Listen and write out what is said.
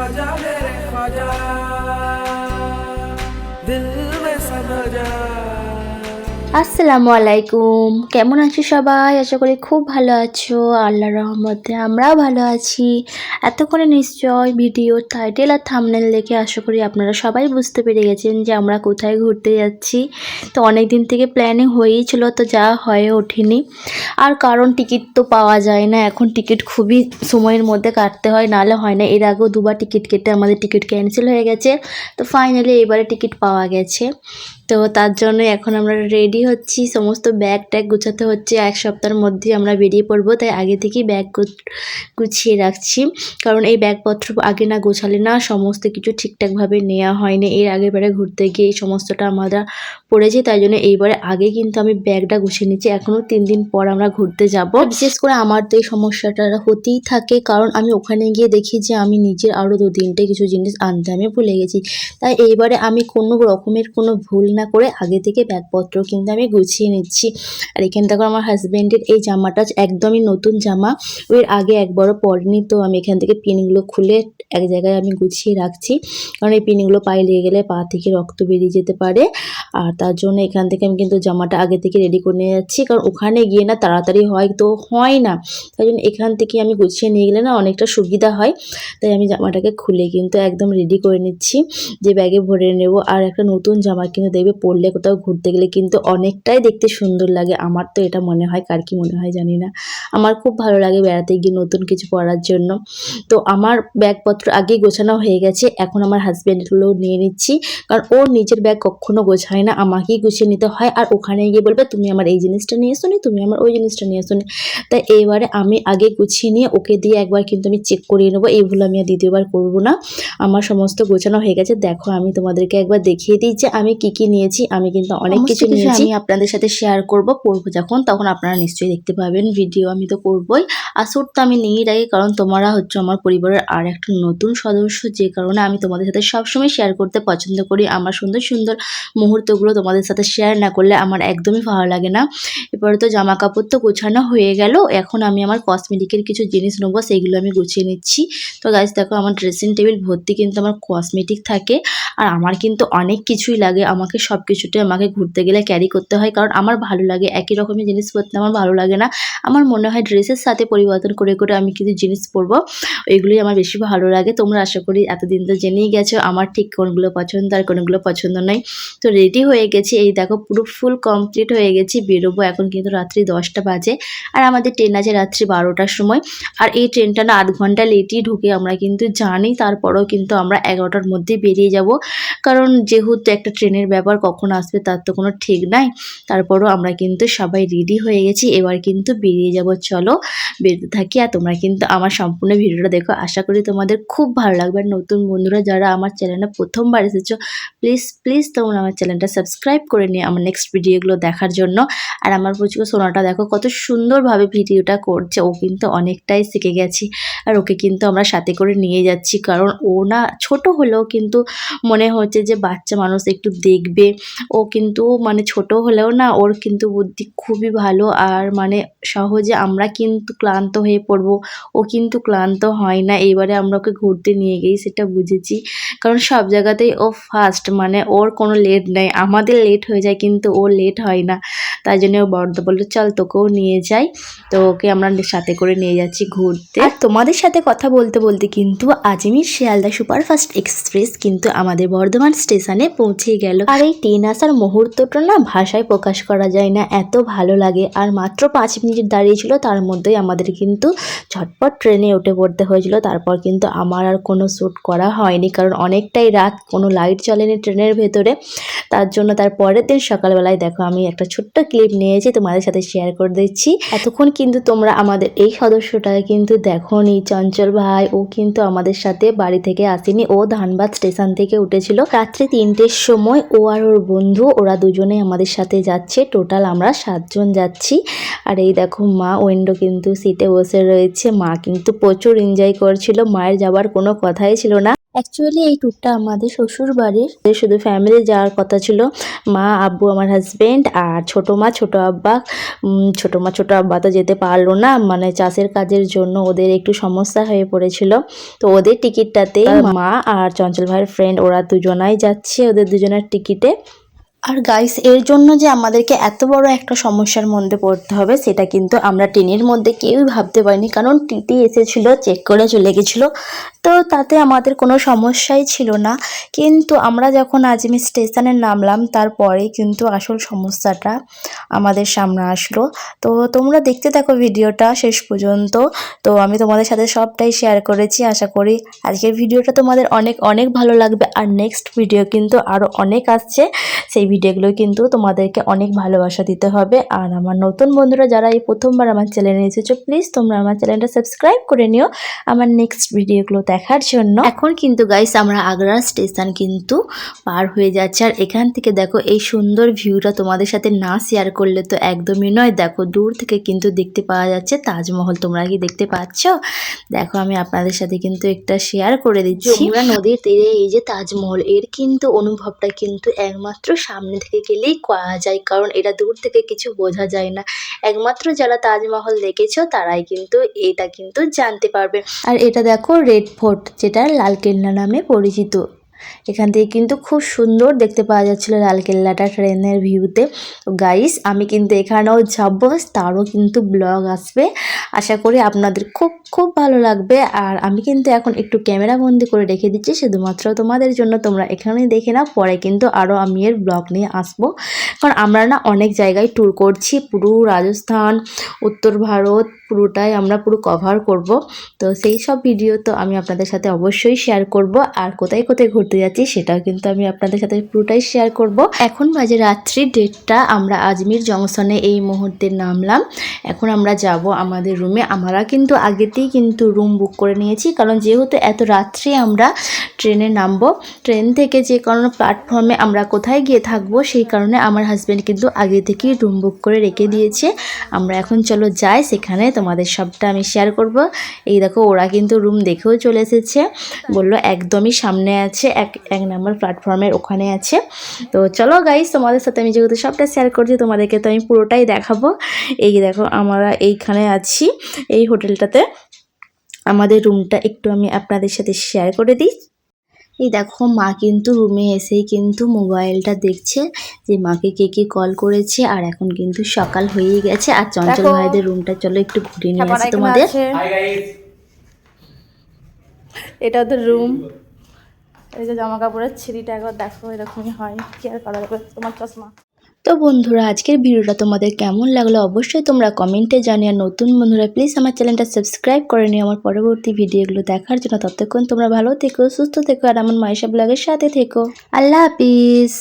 ख्वाजा मेरे ख्वाजा। दिल में समझा আসসালামু আলাইকুম কেমন আছো সবাই? আশা করি খুব ভালো আছো। আল্লাহর রহমতে আমরাও ভালো আছি। এতক্ষণে নিশ্চয় ভিডিও টাইটেল আর থামনেল দেখে আশা করি আপনারা সবাই বুঝতে পেরে গেছেন যে আমরা কোথায় ঘুরতে যাচ্ছি। তো অনেক দিন থেকে প্ল্যানিং হয়েই ছিল, তো যা হয়ে ওঠেনি। আর কারণ টিকিট তো পাওয়া যায় না। এখন টিকিট খুবই সময়ের মধ্যে কাটতে হয়, নাহলে হয় না। এর আগেও দুবার টিকিট কেটে আমাদের টিকিট ক্যান্সেল হয়ে গেছে। তো ফাইনালি এবারে টিকিট পাওয়া গেছে। তো তার জন্য এখন আমরা রেডি হচ্ছি। সমস্ত ব্যাগ ট্যাগ গুছাতে হচ্ছে। এক সপ্তাহের মধ্যে আমরা বেরিয়ে পড়ব। তাই আগে থেকেই ব্যাগ গুছিয়ে রাখছি। কারণ এই ব্যাগপত্র আগে না গোছালে না সমস্ত কিছু ঠিকঠাকভাবে নেওয়া হয়নি এর আগের বারে ঘুরতে গিয়ে এই সমস্তটা আমরা পড়েছি। তাই জন্য এইবারে আগে কিন্তু আমি ব্যাগটা গুছিয়ে নিচ্ছি। এখনও তিন দিন পর আমরা ঘুরতে যাব। বিশেষ করে আমার তো এই সমস্যাটা হতেই থাকে। কারণ আমি ওখানে গিয়ে দেখি যে আমি নিজের আরও দু তিনটে কিছু জিনিস আনতে আমি ভুলে গেছি। তাই এইবারে আমি কোনো রকমের কোনো ভুল না করে আগে থেকে ব্যাগপত্র কিন্তু আমি গুছিয়ে নিচ্ছি। আর এখানে দেখো আমার হাজব্যান্ডের এই জামাটা একদমই নতুন জামা। ওর আগে একবারও পরেনি, তো আমি এখান থেকে পিনগুলো খুলে এক জায়গায় আমি গুছিয়ে রাখছি। কারণ এই পিনগুলো পায়ে লেগে গেলে পা থেকে রক্ত বেরিয়ে যেতে পারে। আর তার জন্য এখান থেকে আমি কিন্তু জামাটা আগে থেকে রেডি করে নিয়ে যাচ্ছি। কারণ ওখানে গিয়ে না তাড়াতাড়ি হয় তো হয় না। তাই জন্য এখান থেকে আমি গুছিয়ে নিয়ে গেলে না অনেকটা সুবিধা হয়। তাই আমি জামাটাকে খুলে কিন্তু একদম রেডি করে নিচ্ছি। যে ব্যাগে ভরে নেব। আর একটা নতুন জামা কিন্তু দেখবে পরলে কোথাও ঘুরতে গেলে কিন্তু অনেকটাই দেখতে সুন্দর লাগে। আমার তো এটা মনে হয়, কার কি মনে হয় জানি না। আমার খুব ভালো লাগে বেড়াতে গিয়ে নতুন কিছু পরার জন্য। তো আমার ব্যাগপত্র আগেই গোছানো হয়ে গেছে, এখন আমার হাজব্যান্ডগুলো নিয়ে নিচ্ছি। কারণ ওর নিজের ব্যাগ কখনো গোছায় না, আমাকেই গুছিয়ে নিতে হয়। আর ওখানে গিয়ে বলবে, তুমি আমার এই জিনিসটা নিয়ে এসো তুমি আমার ওই জিনিসটা নিয়ে এসো তাই এবারে আমি আগে গুছিয়ে নিয়ে ওকে দিয়ে একবার কিন্তু আমি চেক করিয়ে নেব। এই ভুল আমি আর দ্বিতীয়বার করব না। আমার সমস্ত গোছানো হয়ে গেছে। দেখো, আমি তোমাদেরকে একবার দেখিয়ে দিই যে আমি কি কি নিয়েছি আমি কিন্তু অনেক কিছু নিয়েছি আমি আপনাদের সাথে শেয়ার করব পড়ব যখন তখন আপনারা নিশ্চয়ই দেখতে পাবেন ভিডিও আমি তো করবই। আর স্যুট তো আমি নিয়েই রাখি কারণ তোমরা হচ্ছে আমার পরিবারের আর একটা নতুন সদস্য যে কারণে আমি তোমাদের সাথে সবসময় শেয়ার করতে পছন্দ করি। আমার সুন্দর সুন্দর মুহূর্তগুলো তোমাদের সাথে শেয়ার না করলে আমার একদমই ভালো লাগে না। এরপরে তো জামা কাপড় তো গোছানো হয়ে গেল এখন আমি আমার কসমেটিকের কিছু জিনিস নেব সেইগুলো আমি গুছিয়ে নিচ্ছি। তো গাছ দেখো আমার ড্রেসিং টেবিল ভর্তি কিন্তু আমার কসমেটিক থাকে আর আমার কিন্তু অনেক কিছুই লাগে আমাকে সব কিছুটাই আমাকে ঘুরতে গেলে ক্যারি করতে হয়। কারণ আমার ভালো লাগে, একই রকমের জিনিস পরতে আমার ভালো লাগে না। আমার মনে হয় ড্রেসের সাথে পরিবর্তন করে করে আমি কিছু জিনিস পরবো। ওইগুলোই আমার বেশি ভালো লাগে। তোমরা আশা করি এতদিন তো জেনেই গেছো, আমার ঠিক কোনগুলো পছন্দ আর কোনগুলো পছন্দ নয় তো রেডি হয়ে গেছি। এই দেখো, পুরো ফুল কমপ্লিট হয়ে গেছি। বেরোবো এখন কিন্তু রাত্রি দশটা বাজে। আর আমাদের ট্রেন আছে রাত্রি বারোটার সময়। আর এই ট্রেনটা না আধ ঘণ্টা লেটই ঢুকে আমরা কিন্তু জানি, তারপরেও কিন্তু আমরা এগারোটার মধ্যে বেরিয়ে যাব। কারণ যেহেতু একটা ট্রেনের ব্যাপার কখন আসবে তার তো কোনো ঠিক নাই। তারপরও আমরা কিন্তু সবাই রেডি হয়ে গেছি। এবার কিন্তু বেরিয়ে যাব। চলো বেরোতে থাকি আর তোমরা কিন্তু আমার সম্পূর্ণ ভিডিওটা দেখো। আশা করি তোমাদের খুব ভালো লাগবে। আর নতুন বন্ধুরা যারা আমার চ্যানেলে প্রথমবার এসেছ প্লিজ প্লিজ তোমরা আমার চ্যানেলটা সাবস্ক্রাইব করে নিয়ে আমার নেক্সট ভিডিওগুলো দেখার জন্য। আর আমার প্রচুর সোনাটা দেখো কত সুন্দরভাবে ভিডিওটা করছে। ও কিন্তু অনেকটাই শিখে গেছি। আর ওকে কিন্তু আমরা সাথে করে নিয়ে যাচ্ছি। কারণ ও না ছোট হলেও কিন্তু মনে হচ্ছে যে বাচ্চা মানুষ একটু দেখবে। ও কিন্তু মানে ছোট হলেও না ওর কিন্তু বুদ্ধি খুবই ভালো আর মানে সহজে আমরা কিন্তু ক্লান্ত হয়ে পড়ব। ও কিন্তু ক্লান্ত হয় না। এবারে আমরা ওকে ঘুরতে নিয়ে গেই সেটা বুঝেছি। কারণ সব জায়গাতেই ও ফার্স্ট মানে ওর কোনো লেট নেই। আমাদের লেট হয়ে যায় কিন্তু ও লেট হয় না। তাই জন্য ও বড় বলল চল তোকেও নিয়ে যাই। তো ওকে আমরা সাথে করে নিয়ে যাচ্ছি ঘুরতে। আর তোমাদের সাথে কথা বলতে বলতে কিন্তু আজমির শিয়ালদা সুপারফাস্ট এক্সপ্রেস কিন্তু আমাদের বর্ধমান স্টেশনে পৌঁছে গেল। আর এই ট্রেন আসার মুহূর্তটা না ভাষায় প্রকাশ করা যায় না। এত ভালো লাগে। আর মাত্র পাঁচ মিনিট দাঁড়িয়েছিল, তার মধ্যেই আমাদের কিন্তু ঝটপট ট্রেনে উঠে পড়তে হয়েছিল। তারপর কিন্তু আমার আর কোনো শ্যুট করা হয়নি, কারণ অনেকটাই রাত, কোনো লাইট চলেনি ট্রেনের ভেতরে। তার জন্য তার পরের দিন সকালবেলায়, দেখো আমি একটা ছোট্ট ক্লিপ নিয়েছি, তোমাদের সাথে শেয়ার করে দিচ্ছি। এতক্ষণ কিন্তু তোমরা আমাদের এই সদস্যটাকে কিন্তু দেখো নি চঞ্চল ভাই। ও কিন্তু আমাদের সাথে বাড়ি থেকে আসেনি। ও ধানবাদ স্টেশন থেকে উঠেছিল। রাত্রি তিনটের সময় ও আর ওর বন্ধু, ওরা দুজনে আমাদের সাথে যাচ্ছে। টোটাল আমরা সাতজন যাচ্ছি। আর এই দেখো মা উইন্ডো কিন্তু সিটে বসে রয়েছে। মা কিন্তু প্রচুর এনজয় করছিল। মায়ের যাবার কোনো কথাই ছিল না। অ্যাকচুয়ালি এই ট্যুরটা আমাদের শ্বশুর বাড়ির শুধু ফ্যামিলি যাওয়ার কথা ছিল। মা আব্বু আমার হাজব্যান্ড আর ছোটো মা ছোটো আব্বা। ছোট মা ছোটো আব্বা তো যেতে পারল না। মানে চাষের কাজের জন্য ওদের একটু সমস্যা হয়ে পড়েছিল। তো ওদের টিকিটটাতে মা আর চঞ্চল ভাইয়ের ফ্রেন্ড ওরা দুজনাই যাচ্ছে। ওদের দুজনের টিকিটে আর গাইস এর জন্য যে আমাদেরকে এত বড় একটা সমস্যার মধ্যে পড়তে হবে, সেটা কিন্তু আমরা ট্রেনের মধ্যে কেউই ভাবতে পারিনি। কারণ টিটি এসেছিল চেক করে চলে গেছিল। তো তাতে আমাদের কোনো সমস্যাই ছিল না। কিন্তু আমরা যখন আজমির স্টেশনে নামলাম, তারপরে কিন্তু আসল সমস্যাটা আমাদের সামনে আসলো। তো তোমরা দেখতে থাকো ভিডিওটা শেষ পর্যন্ত। তো আমি তোমাদের সাথে সবটাই শেয়ার করেছি, আশা করি আজকের ভিডিওটা তোমাদের অনেক অনেক ভালো লাগবে। আর নেক্সট ভিডিও কিন্তু আরও অনেক আসছে। সেই ভিডিওগুলো কিন্তু তোমাদেরকে অনেক ভালোবাসা দিতে হবে। আর আমার নতুন বন্ধুরা যারা এই প্রথমবার আমার চ্যানেলে এসেছ প্লিজ তোমরা আমার চ্যানেলটা সাবস্ক্রাইব করে নিও আমার নেক্সট ভিডিওগুলো দেখার জন্য। এখন কিন্তু গাইস আমরা আগ্রা স্টেশন কিন্তু পার হয়ে যাচ্ছে। আর এখান থেকে দেখো এই সুন্দর ভিউটা তোমাদের সাথে না শেয়ার করলে তো একদমই নয়। দেখো দূর থেকে কিন্তু দেখতে পাওয়া যাচ্ছে তাজমহল। তোমরা কি দেখতে পাচ্ছ? দেখো আমি আপনাদের সাথে কিন্তু একটা শেয়ার করে দিচ্ছি। নদীর তীরে এই যে তাজমহল, এর কিন্তু অনুভবটা কিন্তু একমাত্র সামনে থেকে গেলেই করা যায়, কারণ এটা দূর থেকে কিছু বোঝা যায় না। একমাত্র যারা তাজমহল দেখেছ, তারাই কিন্তু এটা কিন্তু জানতে পারবে। আর এটা দেখো রেড ফোর্ট, যেটা লালকেল্লা নামে পরিচিত। এখান থেকে কিন্তু খুব সুন্দর দেখতে পাওয়া যাচ্ছিল লালকেল্লাটা ট্রেনের ভিউতে। গাইস আমি কিন্তু এখানেও যাব, তারও কিন্তু ব্লগ আসবে। আশা করি আপনাদের খুব খুব ভালো লাগবে। আর আমি কিন্তু এখন একটু ক্যামেরা বন্দি করে রেখে দিচ্ছি, শুধুমাত্র তোমাদের জন্য তোমরা এখানেই দেখে নাও, পরে কিন্তু আরও আমি এর ব্লগ নিয়ে আসব। কারণ আমরা না অনেক জায়গায় ট্যুর করছি, পুরো রাজস্থান, উত্তর ভারত, পুরোটাই আমরা পুরো কভার করব। তো সেই সব ভিডিও তো আমি আপনাদের সাথে অবশ্যই শেয়ার করব। আর কোথায় কোথায় ঘুরতে যাচ্ছি সেটাও কিন্তু আমি আপনাদের সাথে পুরোটাই শেয়ার করব। এখন বাজে রাত্রি ডেটটা আমরা আজমির জংশনে এই মুহূর্তে নামলাম। এখন আমরা যাব আমাদের রুমে আমরা কিন্তু আগেতেই কিন্তু রুম বুক করে নিয়েছি, কারণ যেহেতু এত রাত্রে আমরা ট্রেনে নামবো, ট্রেন থেকে যে কারণে প্ল্যাটফর্মে আমরা কোথায় গিয়ে থাকব সেই কারণে আমার হাজব্যান্ড কিন্তু আগে থেকেই রুম বুক করে রেখে দিয়েছে। আমরা এখন চলো যাই, সেখানে তোমাদের সবটা আমি শেয়ার করব। এই দেখো, ওরা কিন্তু রুম দেখেও চলে এসেছে। বলল, একদমই সামনে আছে, এক এক নম্বর প্ল্যাটফর্মের ওখানে আছে। তো চলো গাইস তোমাদের সাথে আমি যেহেতু সবটা শেয়ার করছি, তোমাদেরকে তো আমি পুরোটাই দেখাবো। এই দেখো, আমরা এইখানে আছি, এই হোটেলটাতে আমাদের রুমটা একটু আমি আপনাদের সাথে শেয়ার করে দিই। এই দেখো মা কিন্তু রুমে এসেই কিন্তু মোবাইলটা দেখছে যে মাকে কে কে কল করেছে আর এখন কিন্তু সকাল হয়ে গেছে আর চঞ্চল। ভাইদের রুমটা চলো একটু ঘুরে নিয়ে আসি তোমাদের। এটা তো রুম এই যে জামা কাপড়ের ছিঁড়িটা একবার দেখো এরকমই হয়। কি আর করা তোমার চশমা। তো বন্ধুরা, আজকের ভিডিওটা তোমাদের কেমন লাগল অবশ্যই তোমরা কমেন্টে জানিয়ে নতুন বন্ধুরা প্লিজ আমার চ্যানেলটা সাবস্ক্রাইব করে নিও। আমার পরবর্তী ভিডিওগুলো দেখার জন্য ততক্ষণ তোমরা ভালো থেকো, সুস্থ থেকো, আর আমার মাইশা ব্লগের সাথে থেকো। আল্লাহ হাফিজ।